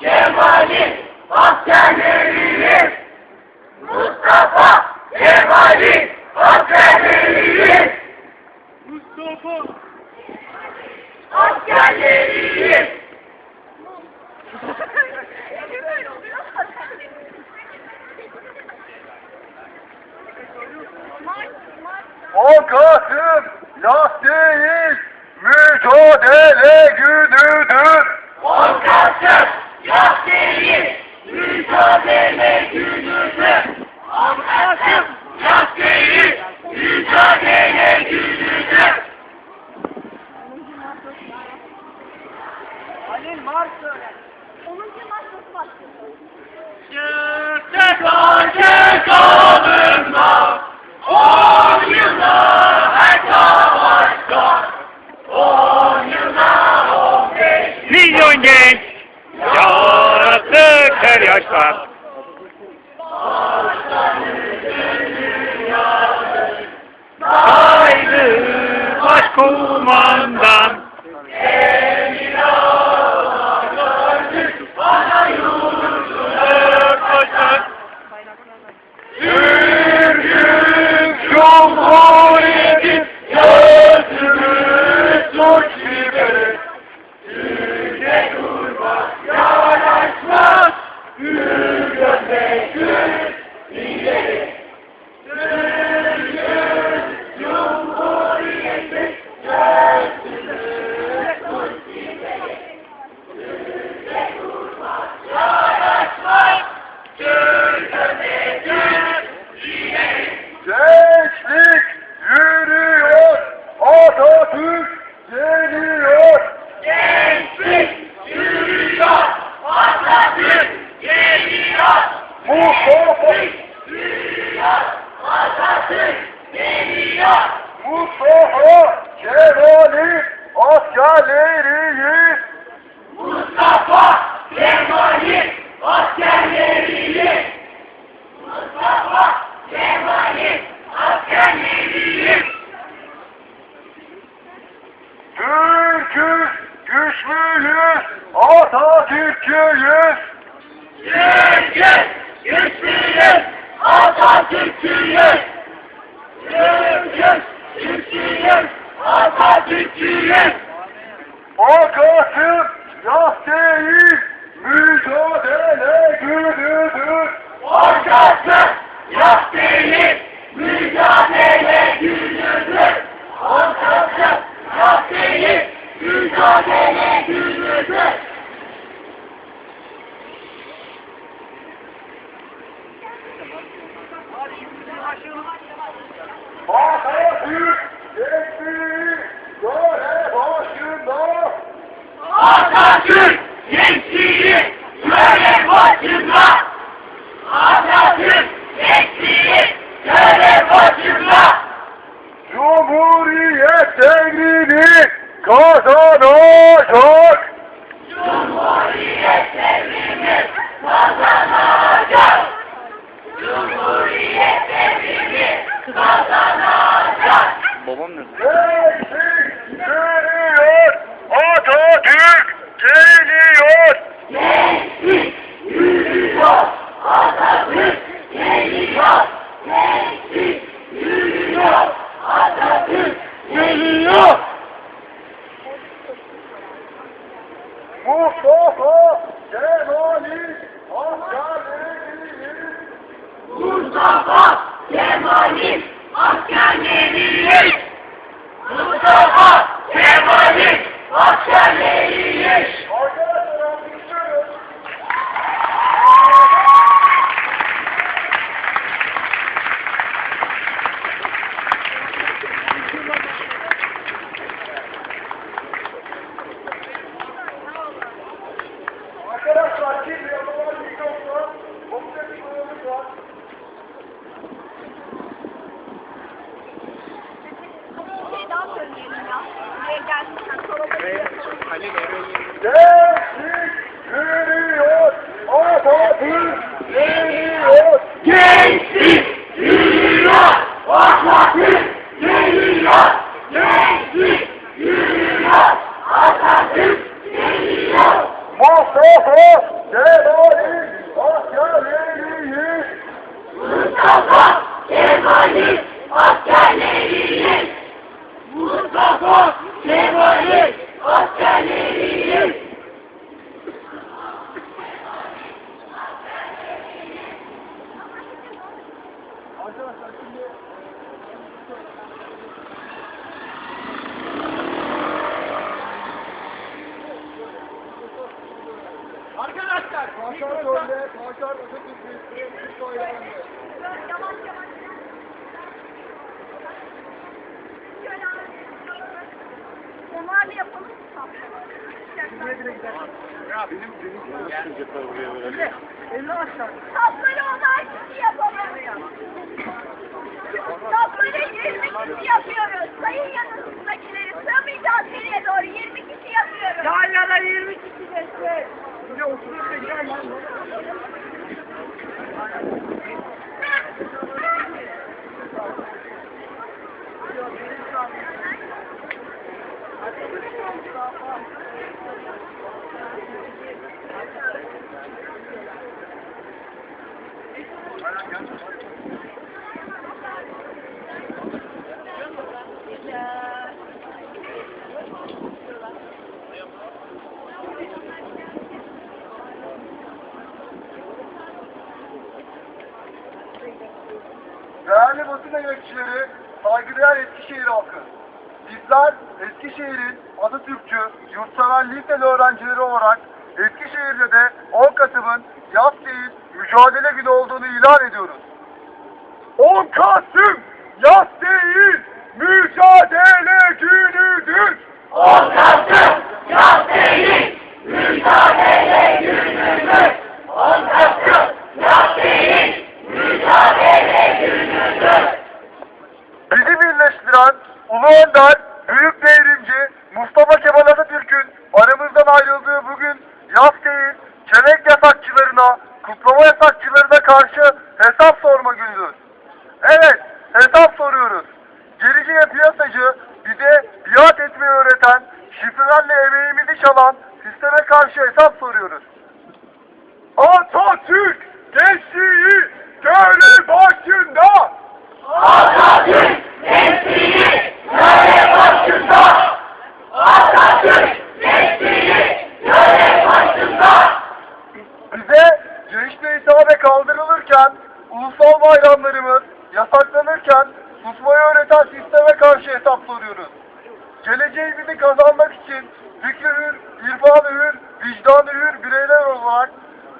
Kemal'in askerleriyiz. Mustafa Kemal'in askerleriyiz. Mustafa Askerleriyiz. O Kasım yas değil, mücadele günüdür. 10 Kasım yaz değil, mücadele günüdür. 10 Kasım yaz değil, mücadele günüdür. Halil marş söyle. 10. marş nasıl başlıyor? Çıkacak kanımda, on yılda her savaşta, on yılda on beş Milyon genç yarası her yaştan. Haydi başkumandan bana yurdumu koşar. Türk'ün Cumhuriyeti gözümüz suç gibi. Türkiye durmaz, yanaşmaz, ülke gül ileri. Türk'ün Cumhuriyeti gözümüz suç ileri. Türkiye durmaz, yanaşmaz, ülke gül ileri. Gençlik yürüyor, Atatürk geliyor. Gençlik yürüyor, Atatürk geliyor. Mustafa, Yürüyor, Atatürk geliyor. Mustafa Kemal'in askerleriyiz. Mustafa Kemal'in askerleriyiz. Mustafa Kemal'in askerleriyiz. Türk'üz, güçlüyüz, Atatürkçüyüz. Türk'üz, güçlüyüz, Atatürkçüyüz. Türk'üz, güçlüyüz, Atatürkçüyüz. Akasım yas değil, mücadele değil, değil, mücadele günüdür. Atatürk gençliği görev başında. Atatürk gençliği görev başında. Atatürk gençliği görev başında. Cumhuriyet devrini kazanacak. Cumhuriyet devrimi kazanacak. Cumhuriyet devrimi kazanacak. Gençlik yürüyor, Atatürk geliyor. Gençlik yürüyor, Atatürk geliyor. Gençlik yürüyor, Atatürk geliyor. Mustafa Kemal'in askerleriyiz. Mustafa Kemal'in askerleriyiz. Mustafa Kemal'in askerleriyiz. Gençlik yürüyor, Atatürk geliyor. Kemal'in askerleriyiz. Mustafa Kemal'in askerleriyiz. Askerleriyiz. Arkadaşlar şimdi Arkadaşlar. Kaşar Göl'de, Kaşar Atatürk'ü, Türk bayrağını. Yavaş yavaş. Onlar da yapalım. Ya benim benim Elini aşağı. Tapları onlar kişi yapalım. Tapları 20 kişi yapıyoruz. Sayın yanınızdakileri sığmayacağız geriye doğru 20 kişi yapıyoruz. Yan yana 20 kişi. Bir de oturup da gel Değerli basın emekçileri, saygıdeğer Eskişehir halkı. Bizler Eskişehir'in Atatürkçü, yurtsever liseli öğrencileri olarak Eskişehir'de de 10 Kasım'ın yaz değil mücadele günü olduğunu ilan ediyoruz. 10 Kasım yaz değil mücadele günüdür. 10 Kasım yaz değil, mücadele günüdür. 10 Kasım yaz değil, mücadele günüdür. Bizi Ulu Önder, Büyük Devrimci Mustafa Kemal Atatürk'ün aramızdan ayrıldığı bugün yaz değil, çelenk yasakçılarına, kutlama yasakçılarına karşı hesap sorma günüdür. Evet, hesap soruyoruz. Gerici ve piyasacı bize biat etmeyi öğreten, şifrelerle emeğimizi çalan sisteme karşı hesap soruyoruz. Atatürk gençliği görev başında. Atatürk gençliği görev. Atatürk gençliği görev başında. Bize hitabe kaldırılırken, ulusal bayramlarımız yasaklanırken susmayı öğreten sisteme karşı hesap soruyoruz. Geleceğimizi kazanmak için fikri hür, irfanı hür, vicdanı hür bireyler olarak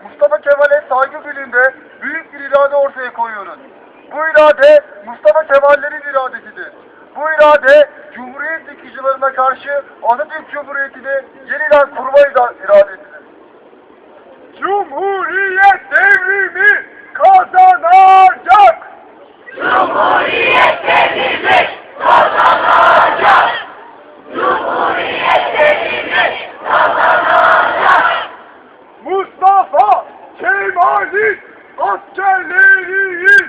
Mustafa Kemal'e saygı dilinde büyük bir irade ortaya koyuyoruz. Bu irade Mustafa iradesidir. İrade Cumhuriyet dikicilerine karşı Atatürk Cumhuriyeti'ni yeniden kurma ira- iradesidir. Cumhuriyet devrimi kazanacak. Cumhuriyet devrimi kazanacak. Cumhuriyet devrimi kazanacak. Mustafa Kemal'in askerleriyiz.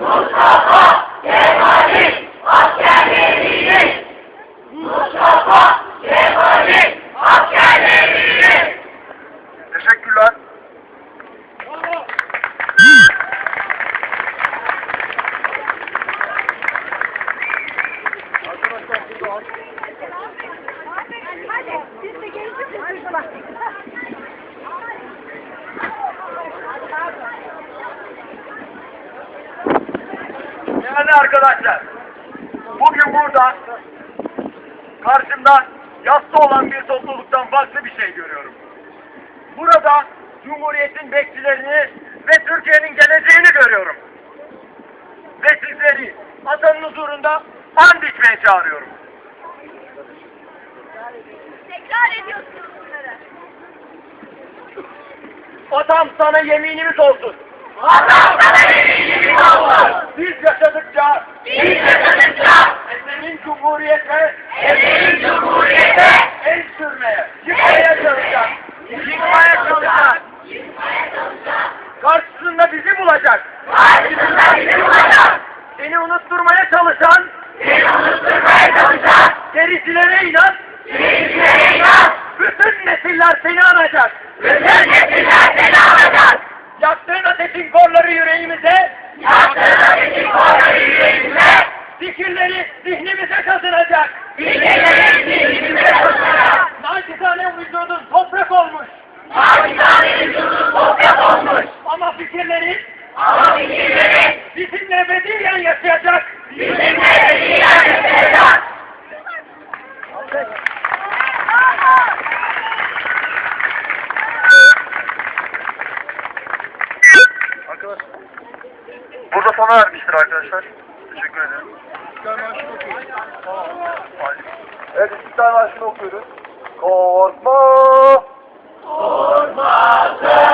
Mustafa Kemal'in askerleriyiz. Mustafa Kemal'in askerleriyiz. Teşekkürler. Arkadaşlar burada Hadi siz de gelirsiniz. Değerli arkadaşlar, bugün burada karşımda yassı olan bir topluluktan farklı bir şey görüyorum. Burada Cumhuriyet'in bekçilerini ve Türkiye'nin geleceğini görüyorum. Ve sizleri atanın huzurunda and içmeye çağırıyorum. Tekrar ediyorsunuz bunları. Atam sana yeminimiz olsun. Vatan sana yeminimiz olsun. Biz yaşadıkça Biz yaşadıkça Esenin Cumhuriyet'e emeğin cumhuriyete el sürmeye, yıkmaya çalışacak. Yıkmaya çalışacak. Zihnimize kazınacak. Fikirlerin zihnimize koşacak. Nacizane vücudun toprak olmuş. Hafizane vücudun toprak olmuş. Ama fikirlerin Ama fikirlerin bizimle ebediyen yaşayacak. bizimle ebediyen yaşayacak. Arkadaşlar. Burada sona ermiştir arkadaşlar. Teşekkür ederim. İstiklal Marşı'nı okuyoruz. Evet İstiklal Marşı'nı okuyoruz. Korkma. Hepinize teşekkür